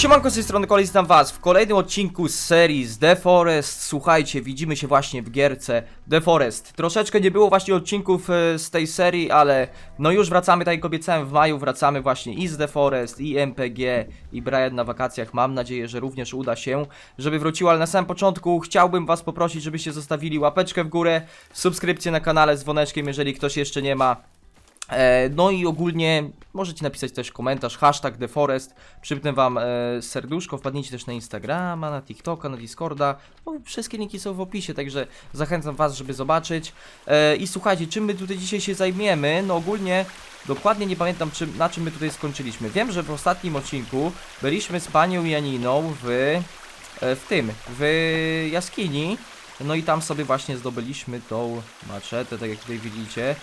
Siemanko z tej strony Kolej, witam was w kolejnym odcinku z serii z The Forest. Słuchajcie, widzimy się właśnie w gierce The Forest. Troszeczkę nie było właśnie odcinków e, z tej serii, ale no już wracamy, tak jak obiecałem w maju, wracamy właśnie i z The Forest, i MPG, i Brian na wakacjach. Mam nadzieję, że również uda się, żeby wróciło, ale na samym początku chciałbym was poprosić, żebyście zostawili łapeczkę w górę, subskrypcję na kanale z dzwoneczkiem, jeżeli ktoś jeszcze nie ma. E, No i ogólnie możecie napisać też komentarz, hashtag TheForest, przypnę wam e, serduszko, wpadnijcie też na Instagrama, na TikToka, na Discorda, wszystkie linki są w opisie, także zachęcam was, żeby zobaczyć. E, I słuchajcie, czym my tutaj dzisiaj się zajmiemy? No ogólnie dokładnie nie pamiętam czym, na czym my tutaj skończyliśmy. Wiem, że w ostatnim odcinku byliśmy z panią Janiną w, w tym, w jaskini. No i tam sobie właśnie zdobyliśmy tą maczetę, tak jak tutaj widzicie,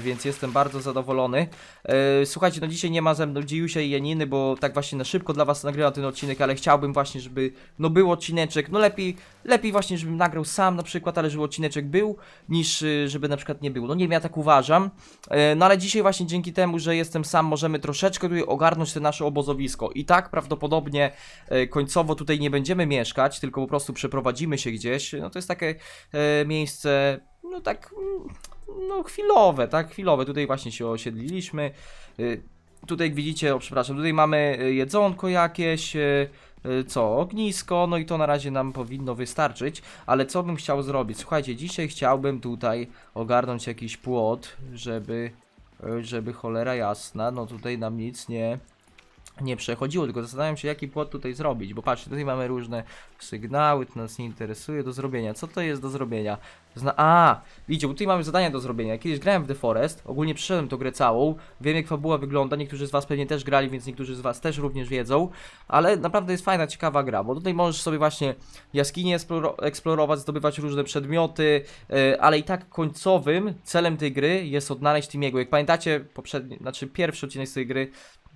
więc jestem bardzo zadowolony. E, słuchajcie, no dzisiaj nie ma ze mną Dziusia i Janiny, bo tak właśnie na szybko dla was nagrywam ten odcinek, ale chciałbym właśnie, żeby no był odcineczek, no lepiej, lepiej właśnie, żebym nagrał sam na przykład, ale żeby odcineczek był, niż y, żeby na przykład nie był. No nie wiem, ja tak uważam. E, no ale dzisiaj właśnie dzięki temu, że jestem sam, możemy troszeczkę tutaj ogarnąć te nasze obozowisko. I tak prawdopodobnie e, końcowo tutaj nie będziemy mieszkać, tylko po prostu przeprowadzimy się gdzieś. No to jest takie e, miejsce, no tak, mm, no chwilowe, tak, chwilowe. Tutaj właśnie się osiedliliśmy. E, tutaj jak widzicie, o przepraszam, tutaj mamy e, jedzonko jakieś, e, co, ognisko, no i to na razie nam powinno wystarczyć, ale co bym chciał zrobić? Słuchajcie, dzisiaj chciałbym tutaj ogarnąć jakiś płot, żeby, żeby cholera jasna, no tutaj nam nic nie, nie przechodziło, tylko zastanawiam się jaki płot tutaj zrobić, bo patrzcie, tutaj mamy różne sygnały, to nas nie interesuje, do zrobienia, co to jest do zrobienia? Zna A, widzicie, tutaj mamy zadania do zrobienia, kiedyś grałem w The Forest, ogólnie przeszedłem tą grę całą, wiem jak fabuła wygląda, niektórzy z was pewnie też grali, więc niektórzy z was też również wiedzą, ale naprawdę jest fajna, ciekawa gra, bo tutaj możesz sobie właśnie jaskinie eksploro- eksplorować, zdobywać różne przedmioty, yy, ale i tak końcowym celem tej gry jest odnaleźć Timiego. Jak pamiętacie, poprzedni, znaczy pierwszy odcinek z tej gry,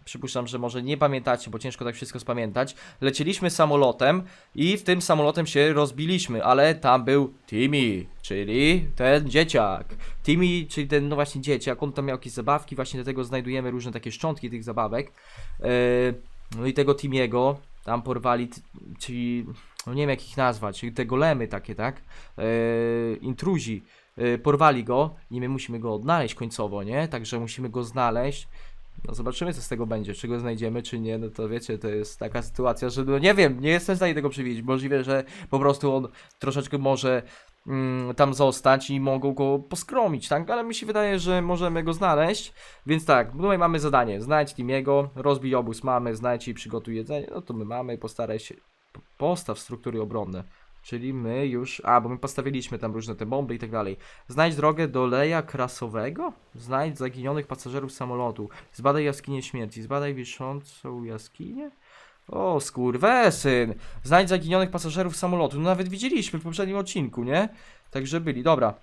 przypuszczam, że może nie pamiętacie, bo ciężko tak wszystko spamiętać. Lecieliśmy samolotem i w tym samolotem się rozbiliśmy, ale tam był Timmy, czyli ten dzieciak. Timmy, czyli ten no właśnie dzieciak, on tam miał jakieś zabawki, właśnie dlatego znajdujemy różne takie szczątki tych zabawek. Yy, no i tego Timiego tam porwali, czyli no nie wiem jak ich nazwać, czyli te golemy takie, tak? Yy, intruzi. Yy, porwali go i my musimy go odnaleźć końcowo, nie? Także musimy go znaleźć. No zobaczymy co z tego będzie, czy go znajdziemy, czy nie, no to wiecie, to jest taka sytuacja, że no nie wiem, nie jestem w stanie tego przewidzieć, możliwe, że po prostu on troszeczkę może mm, tam zostać i mogą go poskromić, tak, ale mi się wydaje, że możemy go znaleźć, więc tak, tutaj mamy zadanie, znajdź Timiego, rozbij obóz mamy, znajdź i przygotuj jedzenie, no to my mamy, postaraj się, postaw struktury obronne, czyli my już, a, bo my postawiliśmy tam różne te bomby i tak dalej, znajdź drogę do Leja Krasowego, znajdź zaginionych pasażerów samolotu, Zbadaj jaskinię śmierci. Zbadaj wiszącą jaskinię? O, skurwesyn! Znajdź zaginionych pasażerów samolotu. No nawet widzieliśmy w poprzednim odcinku, nie? Także byli, dobra.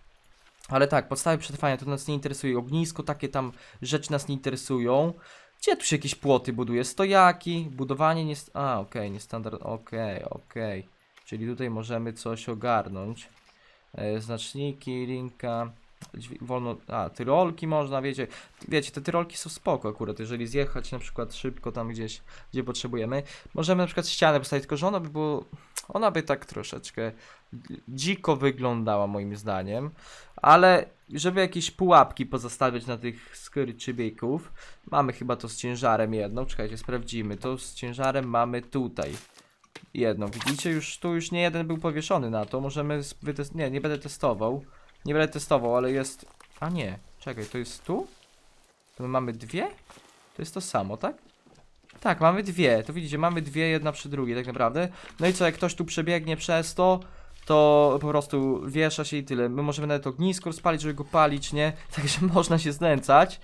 Ale tak, podstawy przetrwania to nas nie interesuje. Ognisko, takie tam rzeczy nas nie interesują. Gdzie tu się jakieś płoty buduje? Stojaki, budowanie nie... A, okej, niestandard... Okej, okej. Czyli tutaj możemy coś ogarnąć. E, znaczniki, linka... Wolno... A, tyrolki można, wiecie... Wiecie, te tyrolki są spoko akurat, jeżeli zjechać na przykład szybko tam gdzieś, gdzie potrzebujemy. Możemy na przykład ścianę postawić, tylko że ona by było... Ona by tak troszeczkę dziko wyglądała moim zdaniem. Ale żeby jakieś pułapki pozostawiać na tych skurczybyków, mamy chyba to z ciężarem jedną. Czekajcie, sprawdzimy. To z ciężarem mamy tutaj jedną. Widzicie, już tu już nie jeden był powieszony na to. Możemy. Nie, nie będę testował. Nie będę testował, ale jest... A nie, czekaj, to jest tu? To my mamy dwie? To jest to samo, tak? Tak, mamy dwie. To widzicie, mamy dwie, jedna przy drugiej tak naprawdę. No i co, jak ktoś tu przebiegnie przez to, to po prostu wiesza się i tyle. My możemy nawet ognisko rozpalić, żeby go palić, nie? Także można się znęcać.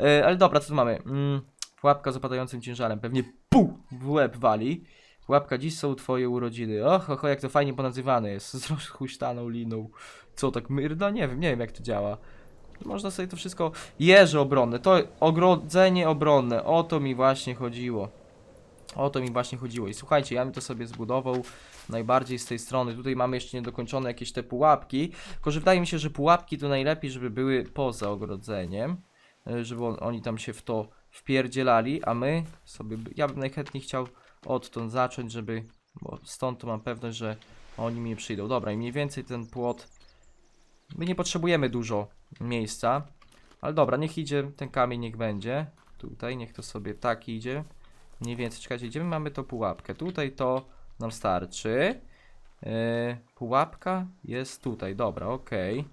E, ale dobra, co tu mamy? Mm, pułapka z opadającym ciężarem. Pewnie pu w łeb wali. Pułapka, dziś są twoje urodziny. Och, och, jak to fajnie ponazywane jest. Z rozhuśtaną liną. Co, tak myrda? Nie wiem, nie wiem jak to działa. Można sobie to wszystko... Jeże obronne, to ogrodzenie obronne. O to mi właśnie chodziło. O to mi właśnie chodziło. I słuchajcie, ja bym to sobie zbudował najbardziej z tej strony. Tutaj mamy jeszcze niedokończone jakieś te pułapki. Tylko, że wydaje mi się, że pułapki to najlepiej, żeby były poza ogrodzeniem. e, Żeby on, oni tam się w to wpierdzielali, a my sobie, ja bym najchętniej chciał odtąd zacząć, żeby, bo stąd to mam pewność, że oni mi przyjdą. Dobra, i mniej więcej ten płot, my nie potrzebujemy dużo miejsca, ale dobra, niech idzie, ten kamień niech będzie, tutaj, niech to sobie tak idzie, mniej więcej, czekajcie, gdzie my mamy tą pułapkę, tutaj to nam starczy, yy, pułapka jest tutaj, dobra, okej,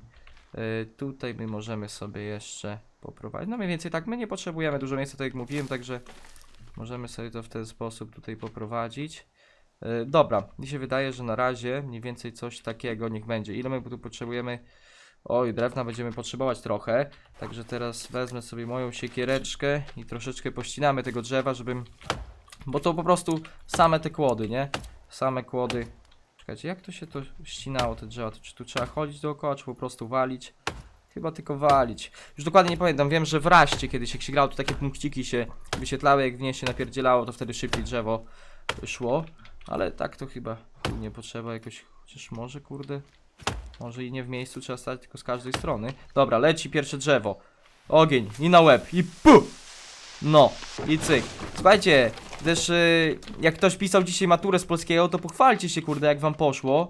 yy, tutaj my możemy sobie jeszcze poprowadzić, no mniej więcej tak, my nie potrzebujemy dużo miejsca, tak jak mówiłem, także możemy sobie to w ten sposób tutaj poprowadzić. Yy, dobra, mi się wydaje, że na razie mniej więcej coś takiego niech będzie. Ile my tu potrzebujemy? Oj, drewna będziemy potrzebować trochę. Także teraz wezmę sobie moją siekiereczkę i troszeczkę pościnamy tego drzewa, żebym... Bo to po prostu same te kłody, nie? Same kłody. Czekajcie, jak to się to ścinało, te drzewa? To czy tu trzeba chodzić dookoła, czy po prostu walić? Chyba tylko walić. Już dokładnie nie pamiętam. Wiem, że w raście kiedyś jak się grało, to takie punkciki się wyświetlały, jak w nie się napierdzielało, to wtedy szybciej drzewo szło. Ale tak to chyba nie potrzeba jakoś, chociaż może, kurde. Może i nie w miejscu trzeba stać, tylko z każdej strony. Dobra, leci pierwsze drzewo. Ogień, i na łeb, i pu! No, i cyk. Słuchajcie, też y, jak ktoś pisał dzisiaj maturę z polskiego, to pochwalcie się, kurde, jak wam poszło.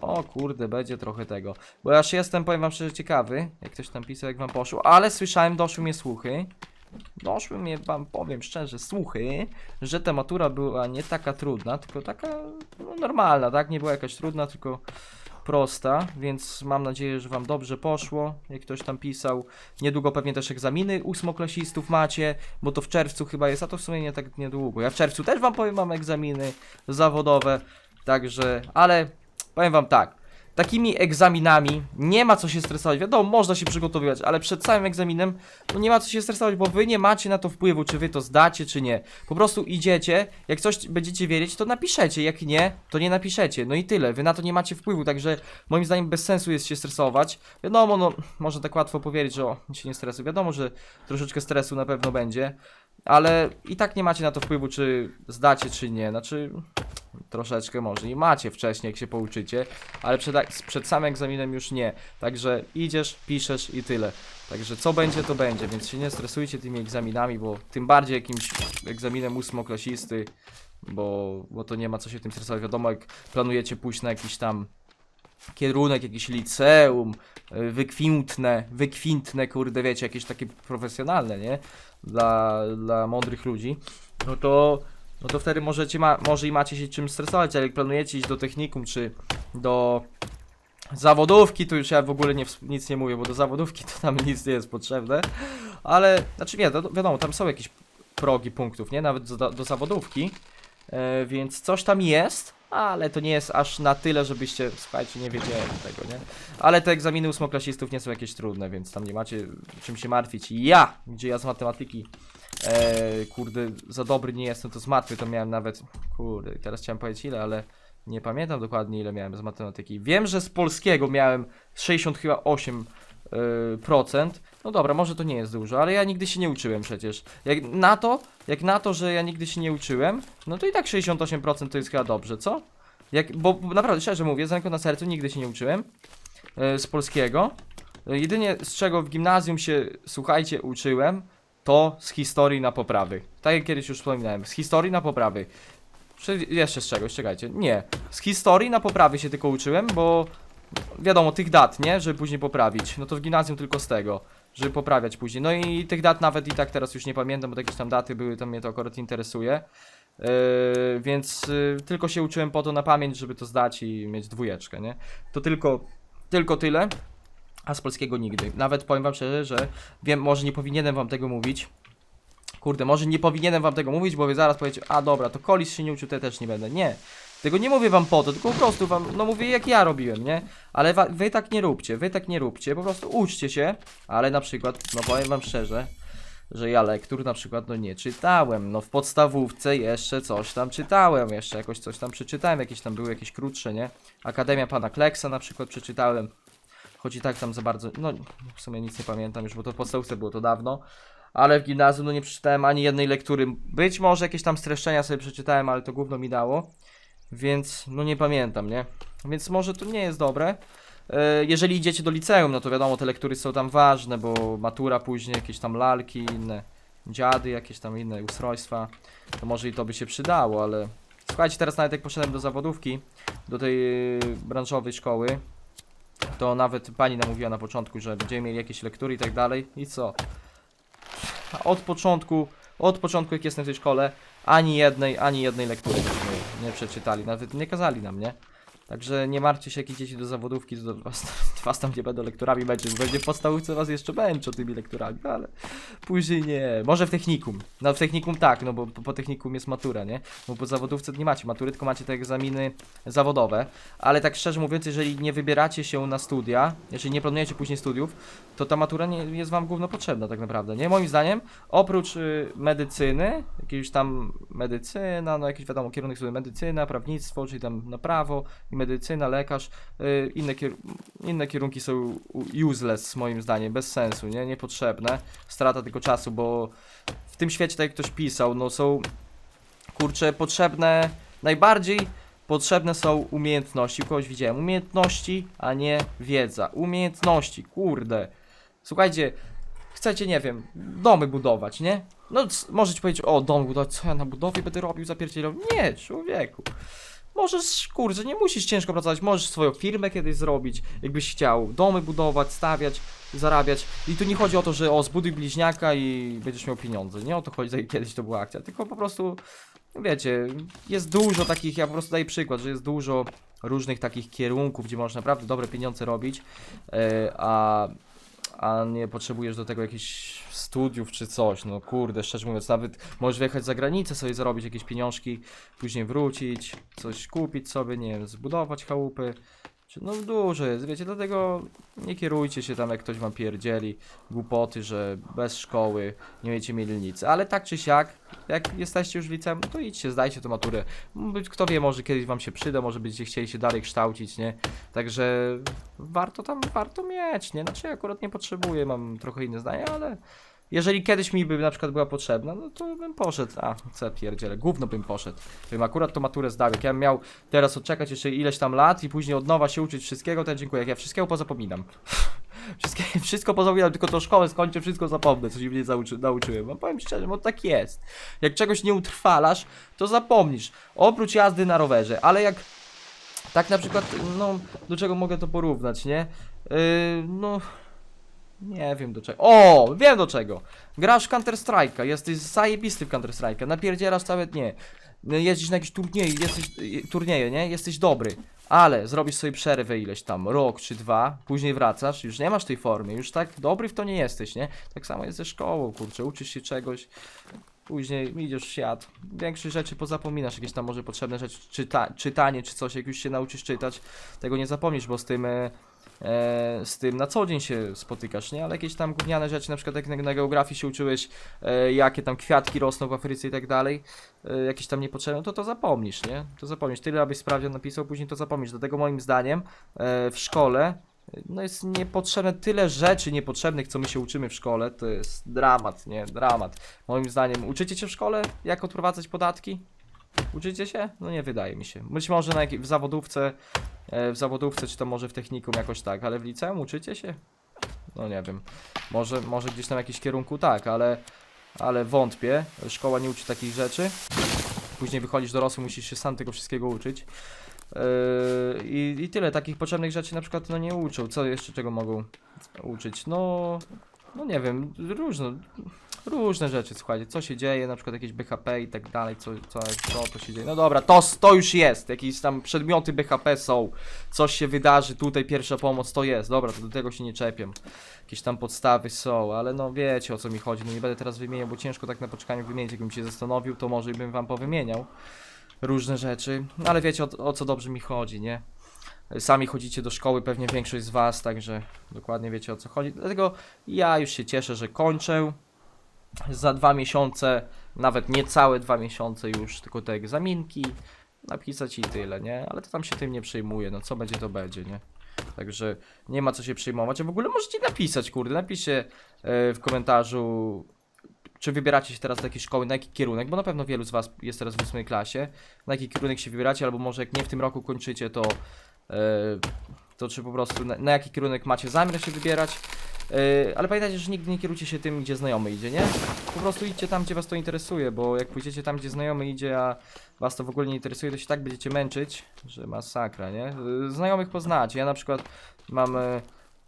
O kurde, będzie trochę tego. Bo ja aż jestem, powiem wam szczerze, ciekawy, jak ktoś tam pisał, jak wam poszło. Ale słyszałem, doszły mnie słuchy. Doszły mnie, wam powiem szczerze, słuchy, że ta matura była nie taka trudna, tylko taka no, normalna, tak? Nie była jakaś trudna, tylko prosta, więc mam nadzieję, że wam dobrze poszło, jak ktoś tam pisał. Niedługo pewnie też egzaminy ósmoklasistów macie, bo to w czerwcu chyba jest, a to w sumie nie tak niedługo. Ja w czerwcu też wam powiem, mam egzaminy zawodowe, także, ale powiem wam tak. Takimi egzaminami nie ma co się stresować. Wiadomo, można się przygotowywać, ale przed całym egzaminem no nie ma co się stresować, bo wy nie macie na to wpływu, czy wy to zdacie, czy nie. Po prostu idziecie, jak coś będziecie wiedzieć, to napiszecie, jak nie, to nie napiszecie. No i tyle, wy na to nie macie wpływu, także moim zdaniem bez sensu jest się stresować. Wiadomo, no, można tak łatwo powiedzieć, że o, się nie stresuj. Wiadomo, że troszeczkę stresu na pewno będzie, ale i tak nie macie na to wpływu, czy zdacie, czy nie. Znaczy, troszeczkę może i macie wcześniej, jak się pouczycie, ale przed, przed samym egzaminem już nie. Także idziesz, piszesz i tyle. Także co będzie, to będzie, więc się nie stresujcie tymi egzaminami, bo tym bardziej jakimś egzaminem ósmoklasisty, bo, bo to nie ma co się tym stresować. Wiadomo, jak planujecie pójść na jakiś tam kierunek, jakiś liceum, y, wykwintne, wykwintne, kurde, wiecie, jakieś takie profesjonalne, nie? Dla, dla mądrych ludzi, no to, no to wtedy możecie, ma, może i macie się czym stresować, ale jak planujecie iść do technikum, czy do zawodówki, to już ja w ogóle nie, nic nie mówię, bo do zawodówki to tam nic nie jest potrzebne, ale, znaczy nie, to, wiadomo, tam są jakieś progi punktów, nie? Nawet do, do zawodówki, e, więc coś tam jest, ale to nie jest aż na tyle, żebyście, słuchajcie, nie wiedzieli tego, nie? Ale te egzaminy ósmoklasistów nie są jakieś trudne, więc tam nie macie czym się martwić. Ja, gdzie ja z matematyki, e, kurde, za dobry nie jestem, to z matmy to miałem nawet, kurde, teraz chciałem powiedzieć ile, ale nie pamiętam dokładnie ile miałem z matematyki. Wiem, że z polskiego miałem 60 chyba 8 e, procent. No dobra, może to nie jest dużo, ale ja nigdy się nie uczyłem przecież. Jak na to, jak na to, że ja nigdy się nie uczyłem, no to i tak 68% to jest chyba dobrze, co? Jak, bo naprawdę, szczerze mówię, z ręką na sercu nigdy się nie uczyłem e, z polskiego. E, jedynie z czego w gimnazjum się, słuchajcie, uczyłem, to z historii na poprawy. Tak jak kiedyś już wspominałem, z historii na poprawy. Jeszcze z czegoś, czekajcie. Nie, z historii na poprawy się tylko uczyłem, bo wiadomo, tych dat, nie? Żeby później poprawić. No to w gimnazjum tylko z tego, żeby poprawiać później. No i tych dat nawet i tak teraz już nie pamiętam, bo jakieś tam daty były, to mnie to akurat interesuje. Yy, więc yy, tylko się uczyłem po to na pamięć, żeby to zdać i mieć dwójeczkę, nie? To tylko, tylko tyle. A z polskiego nigdy. Nawet powiem wam szczerze, że wiem, może nie powinienem wam tego mówić. Kurde, może nie powinienem wam tego mówić, bo wy zaraz powiecie, a dobra, to Kolis się nie uczył, ja też nie będę. Nie. Tego nie mówię wam po to, tylko po prostu wam, no mówię jak ja robiłem, nie? Ale wy tak nie róbcie, wy tak nie róbcie, po prostu uczcie się, ale na przykład, no powiem wam szczerze, że ja lektur na przykład no nie czytałem, no w podstawówce jeszcze coś tam czytałem, jeszcze jakoś coś tam przeczytałem, jakieś tam były jakieś krótsze, nie? Akademia Pana Kleksa na przykład przeczytałem, choć i tak tam za bardzo, no w sumie nic nie pamiętam już, bo to w podstawówce było to dawno, ale w gimnazjum no nie przeczytałem ani jednej lektury, być może jakieś tam streszczenia sobie przeczytałem, ale to gówno mi dało, więc no nie pamiętam, nie? Więc może to nie jest dobre. E, Jeżeli idziecie do liceum, no to wiadomo, te lektury są tam ważne, bo matura później, jakieś tam lalki inne dziady, jakieś tam inne ustrojstwa, to może i to by się przydało, ale słuchajcie, teraz nawet jak poszedłem do zawodówki, do tej yy, branżowej szkoły, to nawet pani namówiła na początku, że będziemy mieli jakieś lektury i tak dalej. I co? Od początku, od początku jak jestem w tej szkole, ani jednej, ani jednej lektury nie przeczytali. Nawet nie kazali nam, nie? Także nie martwcie się, jak idziecie do zawodówki, to was, was tam nie będą lekturami męczyć. Będzie w podstawówce was jeszcze męczą tymi lekturami, ale później nie. Może w technikum. No w technikum tak, no bo po, technikum jest matura, nie? Bo po zawodówce nie macie matury, tylko macie te egzaminy zawodowe. Ale tak szczerze mówiąc, jeżeli nie wybieracie się na studia, jeżeli nie planujecie później studiów, to ta matura nie jest wam gówno potrzebna tak naprawdę, nie? Moim zdaniem, oprócz y, medycyny, jakiejś tam medycyna, no jakiś wiadomo, kierunek studiów medycyna, prawnictwo, czyli tam na prawo i medycyna, lekarz, y, inne, kier inne kierunki są useless moim zdaniem, bez sensu, nie? Niepotrzebne, strata tylko czasu, bo w tym świecie, tak jak ktoś pisał, no są, kurczę, potrzebne, najbardziej potrzebne są umiejętności, kogoś widziałem, umiejętności, a nie wiedza, umiejętności, kurde, słuchajcie, chcecie, nie wiem, domy budować, nie? No, możecie powiedzieć, o, dom budować, co ja na budowie będę robił, zapierdzielał, nie, człowieku, Możesz, kurczę, nie musisz ciężko pracować, możesz swoją firmę kiedyś zrobić, jakbyś chciał, domy budować, stawiać, zarabiać. I tu nie chodzi o to, że o, zbuduj bliźniaka i będziesz miał pieniądze, nie o to chodzi, jak kiedyś to była akcja, tylko po prostu, wiecie, jest dużo takich, ja po prostu daję przykład, że jest dużo różnych takich kierunków, gdzie możesz naprawdę dobre pieniądze robić, e, a, a nie potrzebujesz do tego jakichś studiów czy coś, no kurde, szczerze mówiąc, nawet możesz wyjechać za granicę, sobie zarobić jakieś pieniążki, później wrócić, coś kupić sobie, nie wiem, zbudować chałupy. No dużo jest, wiecie, dlatego nie kierujcie się tam, jak ktoś wam pierdzieli głupoty, że bez szkoły nie będziecie mieli nic. Ale tak czy siak, jak jesteście już w liceum, to idźcie, zdajcie tę maturę. Kto wie, może kiedyś wam się przyda, może będziecie chcieli się dalej kształcić, nie? Także warto tam, warto mieć, nie? Znaczy ja akurat nie potrzebuję, mam trochę inne zdanie, ale jeżeli kiedyś mi by na przykład była potrzebna, no to bym poszedł. A, co ja pierdzielę, gówno bym poszedł. Bym akurat tą maturę zdał. Jak ja bym miał teraz odczekać jeszcze ileś tam lat i później od nowa się uczyć wszystkiego, to ja dziękuję. Jak ja wszystkiego pozapominam. Wszystkie, wszystko pozapominam, tylko to szkołę skończę, wszystko zapomnę, co się mnie nauczy, nauczyłem. No powiem szczerze, bo tak jest. Jak czegoś nie utrwalasz, to zapomnisz. Oprócz jazdy na rowerze, ale jak tak na przykład, no, do czego mogę to porównać, nie? Yy, no, nie wiem do czego. O, wiem do czego. Grasz w Counter Strike'a, jesteś zajebisty w Counter Strike'a, napierdzielasz całe dnie. Jeździsz na jakieś turnieje, jesteś, turnieje, nie? Jesteś dobry. Ale zrobisz sobie przerwę ileś tam, rok czy dwa, później wracasz, już nie masz tej formy, już tak dobry w to nie jesteś, nie? Tak samo jest ze szkołą, kurczę, uczysz się czegoś, później idziesz w świat. Większość rzeczy pozapominasz, jakieś tam może potrzebne rzeczy, czyta, czytanie czy coś, jak już się nauczysz czytać, tego nie zapomnisz, bo z tym, e, e, z tym na co dzień się spotykasz, nie? Ale jakieś tam gówniane rzeczy, na przykład jak na, na geografii się uczyłeś, e, jakie tam kwiatki rosną w Afryce i tak dalej, e, jakieś tam niepotrzebne, to to zapomnisz, nie? To zapomnisz. Tyle abyś sprawdzian napisał, później to zapomnisz. Dlatego moim zdaniem e, w szkole no jest niepotrzebne tyle rzeczy niepotrzebnych, co my się uczymy w szkole, to jest dramat, nie? Dramat. Moim zdaniem, uczycie się w szkole, jak odprowadzać podatki? Uczycie się? No nie wydaje mi się. Być może na w zawodówce, e, w zawodówce, czy to może w technikum jakoś tak, ale w liceum uczycie się? No nie wiem. Może, może gdzieś tam w jakimś kierunku tak, ale, ale wątpię. Szkoła nie uczy takich rzeczy. Później wychodzisz dorosły, musisz się sam tego wszystkiego uczyć. Yy, i, I tyle, takich potrzebnych rzeczy na przykład no nie uczą. Co jeszcze czego mogą uczyć? No, no nie wiem, różne, różne rzeczy, słuchajcie, co się dzieje, na przykład jakieś BHP i tak dalej, co, co, co to się dzieje. No dobra, to, to już jest, jakieś tam przedmioty BHP są, coś się wydarzy, tutaj pierwsza pomoc to jest, dobra, to do tego się nie czepiam. Jakieś tam podstawy są, ale no wiecie o co mi chodzi, no nie będę teraz wymieniał, bo ciężko tak na poczekaniu wymienić, jakbym się zastanowił, to może bym wam powymieniał różne rzeczy, no ale wiecie o, o co dobrze mi chodzi, nie? Sami chodzicie do szkoły, pewnie większość z was, także dokładnie wiecie o co chodzi. Dlatego ja już się cieszę, że kończę. Za dwa miesiące, nawet niecałe dwa miesiące już tylko te egzaminki napisać i tyle, nie? Ale to tam się tym nie przejmuje, no co będzie to będzie, nie? Także nie ma co się przejmować. A w ogóle możecie napisać, kurde, napiszcie e, w komentarzu, czy wybieracie się teraz do jakiejś szkoły, na jaki kierunek, bo na pewno wielu z was jest teraz w ósmej klasie, na jaki kierunek się wybieracie, albo może jak nie w tym roku kończycie, to, e, to czy po prostu na, na jaki kierunek macie zamiar się wybierać. Yy, ale pamiętajcie, że nigdy nie kierujcie się tym, gdzie znajomy idzie, nie? Po prostu idźcie tam, gdzie was to interesuje, bo jak pójdziecie tam, gdzie znajomy idzie, a was to w ogóle nie interesuje, to się tak będziecie męczyć, że masakra, nie? Yy, znajomych poznacie. Ja na przykład mam e,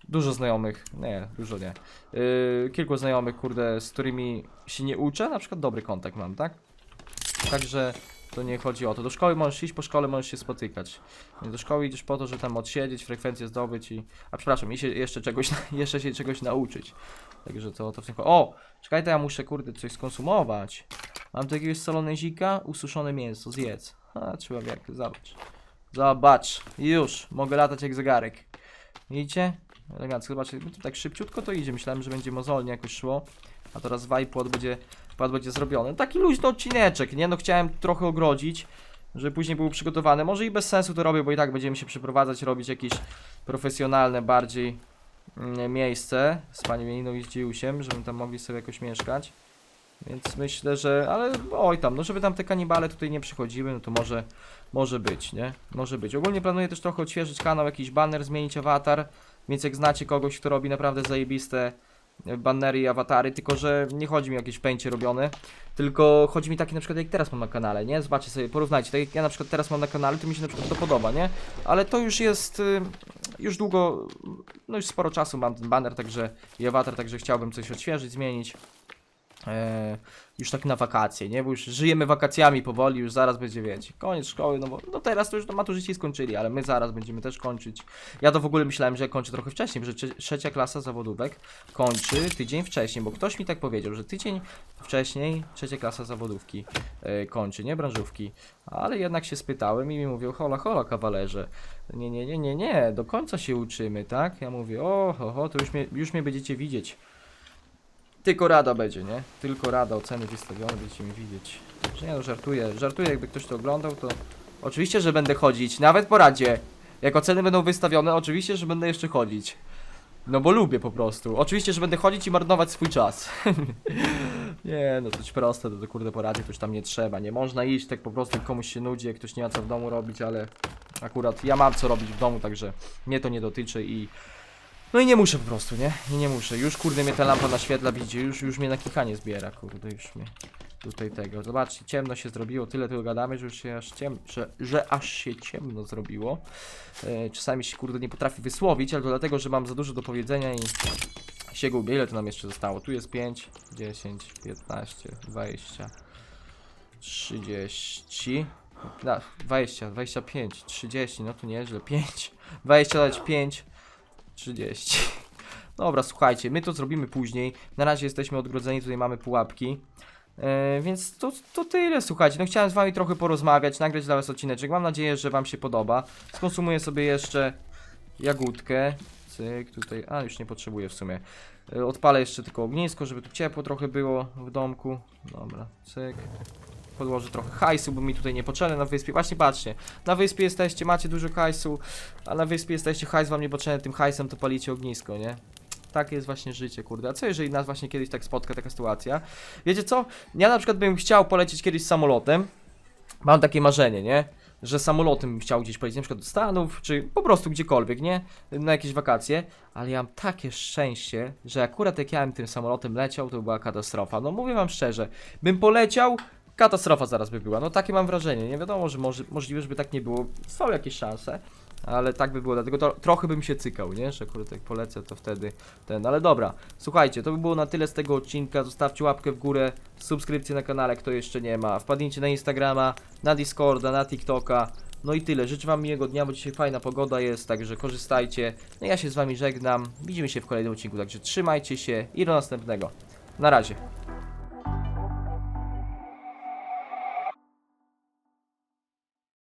dużo znajomych, nie, dużo nie. Yy, kilku znajomych, kurde, z którymi się nie uczę, na przykład dobry kontakt mam, tak? Także to nie chodzi o to. Do szkoły możesz iść, po szkole możesz się spotykać. Do szkoły idziesz po to, że tam odsiedzieć, frekwencję zdobyć i... A przepraszam, i się jeszcze czegoś, jeszcze się czegoś nauczyć. Także to, to w tym... O! Czekaj, to ja muszę, kurde, coś skonsumować. Mam tu jakiegoś solonezika, ususzone mięso, zjedz. A, trzeba wiarkę, zobacz. Zobacz, już, mogę latać jak zegarek. Widzicie? Elegancko, zobaczcie, tak szybciutko to idzie. Myślałem, że będzie mozolnie jakoś szło. A teraz wajpłot będzie, płot będzie zrobiony. Taki luźny odcineczek, nie? No chciałem trochę ogrodzić, żeby później był przygotowany. Może i bez sensu to robię, bo i tak będziemy się przeprowadzać, robić jakieś profesjonalne bardziej mm, miejsce z panią Janiną i z Dziusiem, żeby tam mogli sobie jakoś mieszkać. Więc myślę, że, ale oj tam, no żeby tam te kanibale tutaj nie przychodziły, no to może, może być, nie? Może być. Ogólnie planuję też trochę odświeżyć kanał, jakiś banner, zmienić awatar, więc jak znacie kogoś, kto robi naprawdę zajebiste bannery i awatary, tylko że nie chodzi mi o jakieś pęcie robione, tylko chodzi mi takie na przykład jak teraz mam na kanale, nie? Zobaczcie sobie, porównajcie, tak jak ja na przykład teraz mam na kanale, to mi się na przykład to podoba, nie? Ale to już jest, y, już długo, no już sporo czasu mam ten banner, także i awatar, także chciałbym coś odświeżyć, zmienić. E, już tak na wakacje, nie? Bo już żyjemy wakacjami powoli, już zaraz będzie, wiecie, koniec szkoły, no bo no teraz to już maturzyści skończyli, ale my zaraz będziemy też kończyć. Ja to w ogóle myślałem, że kończę trochę wcześniej, że trze- trzecia klasa zawodówek kończy tydzień wcześniej, bo ktoś mi tak powiedział, że tydzień wcześniej trzecia klasa zawodówki e, kończy, nie branżówki. Ale jednak się spytałem i mi mówią, hola, hola, kawalerze. Nie, nie, nie, nie, nie, do końca się uczymy, tak? Ja mówię, o, ho, ho, to już mnie, już mnie będziecie widzieć. Tylko rada będzie, nie? Tylko rada, oceny wystawione, będziecie mi widzieć. Że nie no, żartuję. Żartuję, jakby ktoś to oglądał, to... Oczywiście, że będę chodzić, nawet po radzie. Jak oceny będą wystawione, oczywiście, że będę jeszcze chodzić. No bo lubię po prostu. Oczywiście, że będę chodzić i marnować swój czas. nie, no jest proste, to, to kurde po radzie to już tam nie trzeba. Nie można iść, tak po prostu jak komuś się nudzi, jak ktoś nie ma co w domu robić, ale... Akurat ja mam co robić w domu, także mnie to nie dotyczy i... No i nie muszę po prostu, nie? I nie muszę. Już kurde mnie ta lampa naświetla, widzicie, już, już mnie na klikanie zbiera, kurde, już mnie tutaj tego. Zobaczcie, ciemno się zrobiło, tyle tylko gadamy, że już się aż ciem... że, że aż się ciemno zrobiło. E, czasami się kurde nie potrafię wysłowić, ale to dlatego, że mam za dużo do powiedzenia i się gubię. Ile to nam jeszcze zostało? Tu jest 5, 10, 15, 20, 30. No, 20, 25, 30, no to nieźle, 5, 20 dać 5, 30. Dobra, słuchajcie, my to zrobimy później. Na razie jesteśmy odgrodzeni, tutaj mamy pułapki. E, więc to, to tyle, słuchajcie. No chciałem z wami trochę porozmawiać, nagrać dla was odcineczek. Mam nadzieję, że wam się podoba. Skonsumuję sobie jeszcze jagódkę. Cyk, tutaj. A, już nie potrzebuję w sumie. E, Odpalę jeszcze tylko ognisko, żeby tu ciepło trochę było w domku. Dobra, cyk. Podłożę trochę hajsu, bo mi tutaj niepotrzebne na wyspie. Właśnie patrzcie, na wyspie jesteście, macie dużo hajsu, a na wyspie jesteście, hajs wam niepotrzebny, tym hajsem to palicie ognisko, nie? Takie jest właśnie życie, kurde. A co jeżeli nas właśnie kiedyś tak spotka taka sytuacja? Wiecie co? Ja na przykład bym chciał polecieć kiedyś samolotem. Mam takie marzenie, nie? Że samolotem bym chciał gdzieś polecieć, na przykład do Stanów, czy po prostu gdziekolwiek, nie? Na jakieś wakacje. Ale ja mam takie szczęście, że akurat jak ja bym tym samolotem leciał, to była katastrofa. No mówię wam szczerze, bym poleciał, katastrofa zaraz by była. No takie mam wrażenie. Nie wiadomo, że może, możliwe, żeby tak nie było. Są jakieś szanse. Ale tak by było, dlatego to, trochę bym się cykał, nie? Że kurde, jak polecę, to wtedy ten. Ale dobra, słuchajcie, to by było na tyle z tego odcinka. Zostawcie łapkę w górę, subskrypcję na kanale, kto jeszcze nie ma. Wpadnijcie na Instagrama, na Discorda, na TikToka. No i tyle. Życzę Wam miłego dnia, bo dzisiaj fajna pogoda jest, także korzystajcie. No ja się z Wami żegnam. Widzimy się w kolejnym odcinku, także trzymajcie się i do następnego. Na razie.